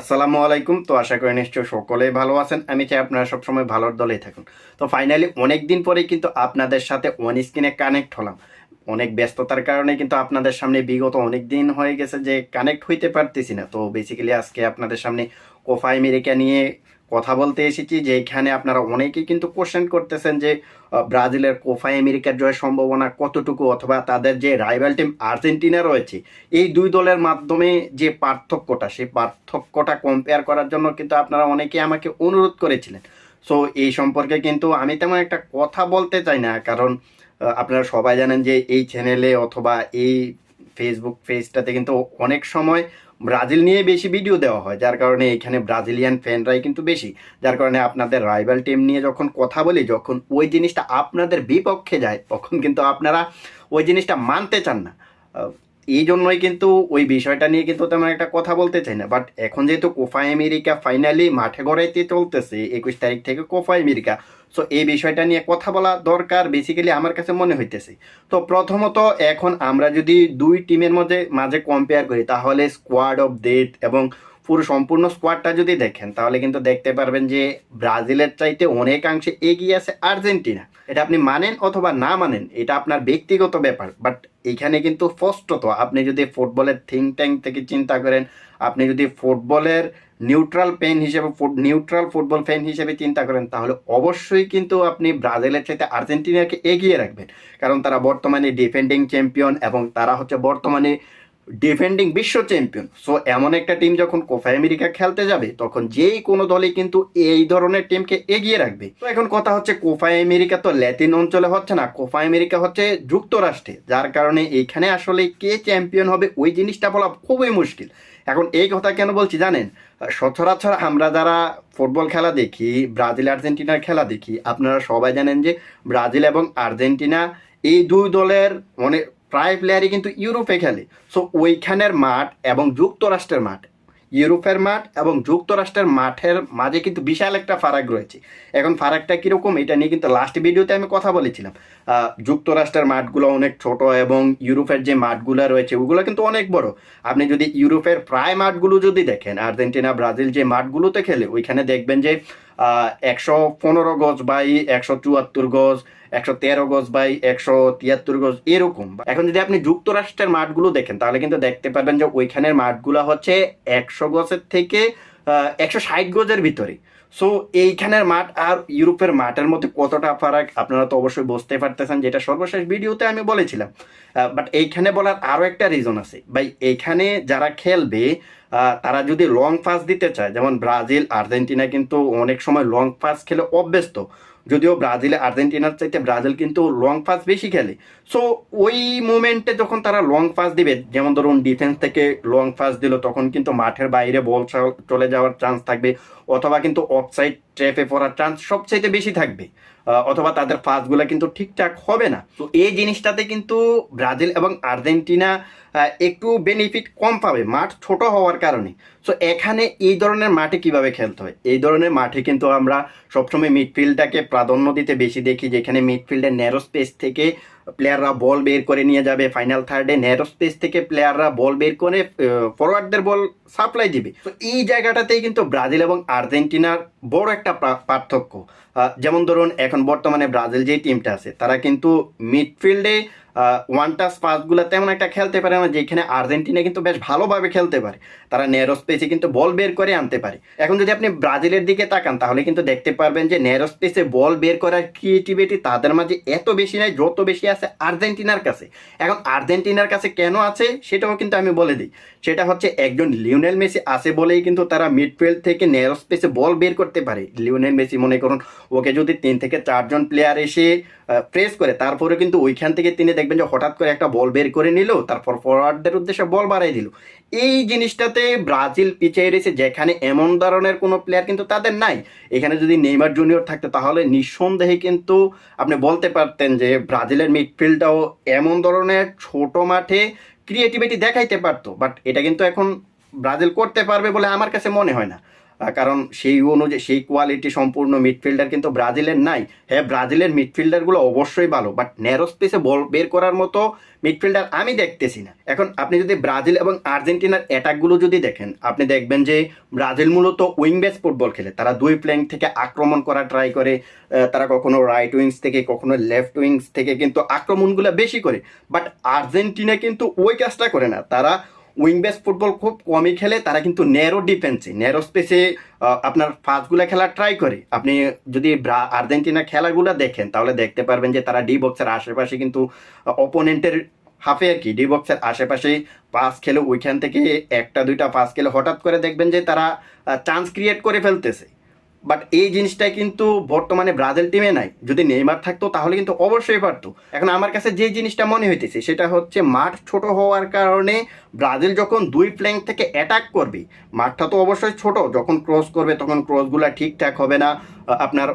আসসালামু আলাইকুম। তো আশা করি নিশ্চয় সকলেই ভালো আছেন। আমি চাই আপনারা সবসময় ভালোর দলেই থাকুন। তো ফাইনালি অনেক দিন পরেই কিন্তু আপনাদের সাথে ওয়ান স্ক্রিনে কানেক্ট হলাম। অনেক ব্যস্ততার কারণে কিন্তু আপনাদের সামনে বিগত অনেক দিন হয়ে গেছে যে কানেক্ট হইতে পারতেছি না। তো বেসিক্যালি আজকে আপনাদের সামনে কোফা আমেরিকা নিয়ে কথা বলতে এসেছি যে এখানে আপনারা অনেকেই কিন্তু কোশ্চেন করতেছেন যে ব্রাজিলের কোফা আমেরিকার জয়ের সম্ভাবনা কতটুকু অথবা তাদের যে রাইভাল টিম আর্জেন্টিনা রয়েছে, এই দুই দলের মাধ্যমে যে পার্থক্যটা, সেই পার্থক্যটা কম্পেয়ার করার জন্য কিন্তু আপনারা অনেকে আমাকে অনুরোধ করেছিলেন। সো এই সম্পর্কে কিন্তু আমি তেমন একটা কথা বলতে চাই না, কারণ আপনারা সবাই জানেন যে এই চ্যানেলে অথবা এই ফেসবুক পেজটাতে কিন্তু অনেক সময় ব্রাজিল নিয়ে বেশি ভিডিও দেওয়া হয়, যার কারণে এখানে ব্রাজিলিয়ান ফ্যানরাই কিন্তু বেশি। যার কারণে আপনাদের রাইভাল টিম নিয়ে যখন কথা বলি, যখন ওই জিনিসটা আপনাদের বিপক্ষে যায়, তখন কিন্তু আপনারা ওই জিনিসটা মানতে চান না। এই জন্যই কিন্তু ওই বিষয়টা নিয়ে কিন্তু তেমন একটা কথা বলতে চাই না। বাট এখন যেহেতু কোফা আমেরিকা ফাইনালি মাঠে গড়াইতে চলতেছে, একুশ তারিখ থেকে কোফা আমেরিকা। সো এই বিষয়টা নিয়ে কথা বলা দরকার বেসিক্যালি আমার কাছে মনে হইতেছে। তো প্রথমত এখন আমরা যদি দুই টিমের মধ্যে, মাঝে কম্পেয়ার করি, তাহলে স্কোয়াড অফ ডেথ এবং পুরো সম্পূর্ণ স্কোয়াডটা যদি দেখেন, তাহলে কিন্তু দেখতে পারবেন যে ব্রাজিলের চাইতে অনেকাংশে এগিয়ে আছে আর্জেন্টিনা। এটা আপনি মানেন অথবা না মানেন, এটা আপনার ব্যক্তিগত ব্যাপার। বাট এখানে কিন্তু স্পষ্টত আপনি যদি ফুটবলের থিঙ্ক ট্যাঙ্ক থেকে চিন্তা করেন, আপনি যদি ফুটবলের নিউট্রাল পেন হিসেবে নিউট্রাল ফুটবল ফ্যান হিসেবে চিন্তা করেন, তাহলে অবশ্যই কিন্তু আপনি ব্রাজিলের চাইতে আর্জেন্টিনাকে এগিয়ে রাখবেন। কারণ তারা বর্তমানে ডিফেন্ডিং চ্যাম্পিয়ন এবং তারা হচ্ছে বর্তমানে ডিফেন্ডিং বিশ্ব চ্যাম্পিয়ন সো এমন একটা টিম যখন কোফা আমেরিকা খেলতে যাবে, তখন যেই কোনো দলই কিন্তু এই ধরনের টিমকে এগিয়ে রাখবে। তো এখন কথা হচ্ছে কোফা আমেরিকা তো ল্যাটিন অঞ্চলে হচ্ছে না কোফা আমেরিকা হচ্ছে যুক্তরাষ্ট্রে। যার কারণে এইখানে আসলে কে চ্যাম্পিয়ন হবে, ওই জিনিসটা বলা খুবই মুশকিল। এখন এই কথা কেন বলছি জানেন? সচরাচর আমরা যারা ফুটবল খেলা দেখি, ব্রাজিল আর্জেন্টিনার খেলা দেখি, আপনারা সবাই জানেন যে ব্রাজিল এবং আর্জেন্টিনা এই দুই দলের অনেক প্রায় প্লেয়ারই কিন্তু ইউরোপে খেলে। সো ওইখানের মাঠ এবং যুক্তরাষ্ট্রের মাঠ। ইউরোপের মাঠ এবং যুক্তরাষ্ট্রের মাঠের মাঝে কিন্তু বিশাল একটা ফারাক রয়েছে। এখন ফারাকটা কীরকম, এটা নিয়ে কিন্তু লাস্ট ভিডিওতে আমি কথা বলেছিলাম। যুক্তরাষ্ট্রের মাঠগুলো অনেক ছোট এবং ইউরোপের যে মাঠগুলো রয়েছে, ওগুলো কিন্তু অনেক বড়। আপনি যদি ইউরোপের প্রায় মাঠগুলো যদি দেখেন, আর্জেন্টিনা, ব্রাজিল যে মাঠগুলোতে খেলে, ওইখানে দেখবেন যে একশো পনেরো গজ বাই একশো চুয়াত্তর গজ, একশো তেরো গজ বাই একশো তিয়াত্তর গজ, এরকম। এখন যদি আপনি যুক্তরাষ্ট্রের মাঠগুলো দেখেন, তাহলে কিন্তু দেখতে পারবেন যে ওইখানের মাঠগুলো হচ্ছে একশো গজের থেকে একশো ষাট গজের ভিতরে। সো এইখানের মাঠ আর ইউরোপের মাঠের মধ্যে কতটা ফারাক, আপনারা তো অবশ্যই বুঝতে পারতেছেন, যেটা সর্বশেষ ভিডিওতে আমি বলেছিলাম। বাট এইখানে বলার আরও একটা রিজন আছে। ভাই এইখানে যারা খেলবে তারা যদি লং পাস দিতে চায়, যেমন ব্রাজিল, আর্জেন্টিনা কিন্তু অনেক সময় লং পাস খেলে অভ্যস্ত। যদিও ব্রাজিলে আর্জেন্টিনার চাইতে ব্রাজিল কিন্তু লং পাস বেশি খেলে। সো ওই মুমেন্টে যখন তারা লং পাস দিবে, যেমন ধরুন ডিফেন্স থেকে লং পাস দিল, তখন কিন্তু মাঠের বাইরে বল চলে যাওয়ার চান্স থাকবে। অথবা কিন্তু অফসাইড ট্র্যাপে পড়ার চান্স সবচাইতে বেশি থাকবে। অথবা তাদের পাসগুলো কিন্তু ঠিকঠাক হবে না। তো এই জিনিসটাতে কিন্তু ব্রাজিল এবং আর্জেন্টিনা একটু বেনিফিট কম পাবে, মাঠ ছোট হওয়ার কারণে। সো এখানে এই ধরনের মাঠে কীভাবে খেলতে হয়? এই ধরনের মাঠে কিন্তু আমরা সবসময় মিডফিল্ডটাকে প্রাধান্য দিতে বেশি দেখি, যেখানে মিডফিল্ডের ন্যারো স্পেস থেকে প্লেয়াররা বল বের করে নিয়ে যাবে ফাইনাল থার্ডে ন্যারো স্পেস থেকে প্লেয়াররা বল বের করে ফরওয়ার্ডদের বল সাপ্লাই দিবে। তো এই জায়গাটাতেই কিন্তু ব্রাজিল এবং আর্জেন্টিনার বড় একটা পার্থক্য। যেমন ধরুন, এখন বর্তমানে ব্রাজিল যে টিমটা আছে, তারা কিন্তু মিডফিল্ডে ওয়ান টাচ পাসগুলো তেমন একটা খেলতে পারে না, যেখানে আর্জেন্টিনা কিন্তু বেশ ভালোভাবে খেলতে পারে। তারা ন্যারো স্পেসে কিন্তু বল বের করে আনতে পারে। এখন যদি আপনি ব্রাজিলের দিকে তাকান, তাহলে কিন্তু দেখতে পারবেন যে ন্যারো স্পেসে বল বের করার ক্রিয়েটিভিটি তাদের মাঝে এত বেশি নাই, যত বেশি আছে আর্জেন্টিনার কাছে। এখন আর্জেন্টিনার কাছে কেন আছে, সেটাও কিন্তু আমি বলে দিই। সেটা হচ্ছে একজন লিওনেল মেসি আছে বলেই কিন্তু তারা মিডফিল্ড থেকে ন্যারো স্পেসে বল বের করতে পারে। লিওনেল মেসি মনে করুন, ওকে যদি তিন থেকে চারজন প্লেয়ার এসে প্রেস করে তারপরে কিন্তু ওইখান থেকে তিনি দেখবেন যে হঠাৎ করে একটা বল বের করে নিল, তারপর ফরওয়ার্ডদের উদ্দেশ্যে বল বাড়াই দিল। এই জিনিসটাতে ব্রাজিল পিছিয়ে রয়েছে, যেখানে এমন ধরনের কোনো প্লেয়ার কিন্তু তাদের নাই। এখানে যদি নেইমার জুনিয়র থাকতো, তাহলে নিঃসন্দেহে কিন্তু আপনি বলতে পারতেন যে ব্রাজিলের মিডফিল্ডটাও এমন ধরনের ছোট মাঠে ক্রিয়েটিভিটি দেখাইতে পারতো। বাট এটা কিন্তু এখন ব্রাজিল করতে পারবে বলে আমার কাছে মনে হয় না। কারণ সেই অনুযায়ী, সেই কোয়ালিটি সম্পূর্ণ মিডফিল্ডার কিন্তু ব্রাজিলের নাই। হ্যাঁ ব্রাজিলের মিডফিল্ডারগুলো অবশ্যই ভালো বাট ন্যারো স্পেসে বল বের করার মতো মিডফিল্ডার আমি দেখতেছি না। এখন আপনি যদি ব্রাজিল এবং আর্জেন্টিনার অ্যাটাকগুলো যদি দেখেন, আপনি দেখবেন যে ব্রাজিল মূলত উইং বেস ফুটবল খেলে। তারা দুই প্লেন থেকে আক্রমণ করা ট্রাই করে তারা কখনো রাইট উইংস থেকে, কখনো লেফট উইংস থেকে কিন্তু আক্রমণগুলো বেশি করে। বাট আর্জেন্টিনা কিন্তু ওই কাজটা করে না। তারা উইং বেস ফুটবল খুব কমই খেলে, তারা কিন্তু ন্যারো ডিফেন্সে, ন্যারো স্পেসে আপনার ফাস্টগুলো খেলা ট্রাই করে। আপনি যদি আর্জেন্টিনা খেলাগুলো দেখেন, তাহলে দেখতে পারবেন যে তারা ডি বক্সের আশেপাশে কিন্তু অপোনেন্টের হাফে আর কি। ডি বক্সের আশেপাশে পাস খেলে ওইখান থেকে একটা দুইটা পাস খেলে হঠাৎ করে দেখবেন যে তারা চান্স ক্রিয়েট করে ফেলতেছে। বাট এই জিনিসটাই কিন্তু বর্তমানে ব্রাজিল টিমে নাই। যদি নেইমার থাকতো, তাহলে কিন্তু অবশ্যই পারতো এখন আমার কাছে যে জিনিসটা মনে হইতেছে, সেটা হচ্ছে মাঠ ছোট হওয়ার কারণে ব্রাজিল যখন দুই ফ্ল্যাঙ্ক থেকে অ্যাটাক করবে, মাঠটা তো অবশ্যই ছোট, যখন ক্রস করবে, তখন ক্রসগুলো ঠিকঠাক হবে না। আপনার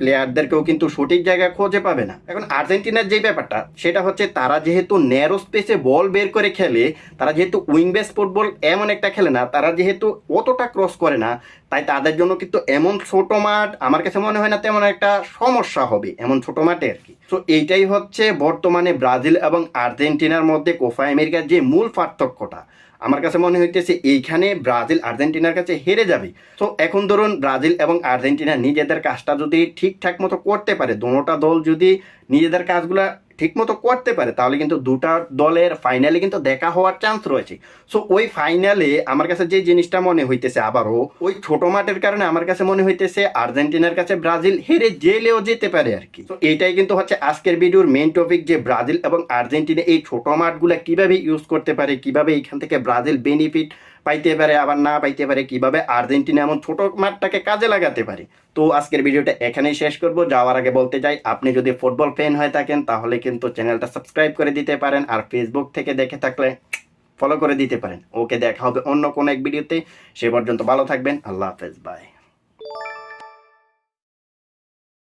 প্লেয়ারদেরকেও কিন্তু সঠিক জায়গায় খুঁজে পাবে না। এখন আর্জেন্টিনার যে ব্যাপারটা, সেটা হচ্ছে তারা যেহেতু ন্যারো স্পেসে বল বের করে খেলে, তারা যেহেতু উইং বেস ফুটবল এমন একটা খেলে না, তারা যেহেতু অতটা ক্রস করে না, তাই তাদের জন্য কিন্তু এমন ছোট মাঠ আমার কাছে মনে হয় না তেমন একটা সমস্যা হবে, এমন ছোট মাঠে আর কি। তো এইটাই হচ্ছে বর্তমানে ব্রাজিল এবং আর্জেন্টিনার মধ্যে কোফা আমেরিকার যে মূল পার্থক্যটা। আমার কাছে মনে হইতেছে এইখানে ব্রাজিল আর্জেন্টিনার কাছে হেরে যাবে। তো এখন ধরুন ব্রাজিল এবং আর্জেন্টিনা নিজেদের কাজটা যদি ঠিকঠাক মতো করতে পারে দোনোটা দল যদি নিজেদের কাজগুলা ঠিক মতো করতে পারে, তাহলে কিন্তু দুটা দলের ফাইনালে কিন্তু দেখা হওয়ার চান্স রয়েছে। সো ওই ফাইনালে আমার কাছে যে জিনিসটা মনে হইতেছে আবারও, ওই ছোট মাঠের কারণে আমার কাছে মনে হইতেছে আর্জেন্টিনার কাছে ব্রাজিল হেরে জেলেও যেতে পারে আর কি। তো এইটাই কিন্তু হচ্ছে আজকের ভিডিওর মেন টপিক যে ব্রাজিল এবং আর্জেন্টিনা এই ছোট মাঠগুলো কীভাবে ইউজ করতে পারে, কীভাবে এইখান থেকে ব্রাজিল বেনিফিট পাইতে পারে, আবার না পাইতে পারে, কীভাবে আর্জেন্টিনা এমন ছোট মাঠটাকে কাজে লাগাতে পারে? তো আজকের ভিডিওটা এখানেই শেষ করব। যাওয়ার আগে বলতে চাই, আপনি যদি ফুটবল ফ্যান হয়ে থাকেন, তাহলে কিন্তু চ্যানেলটা সাবস্ক্রাইব করে দিতে পারেন আর ফেসবুক থেকে দেখে থাকলে ফলো করে দিতে পারেন। ওকে দেখা হবে অন্য কোনো এক ভিডিওতে সে পর্যন্ত ভালো থাকবেন। আল্লাহ হাফেজ বাই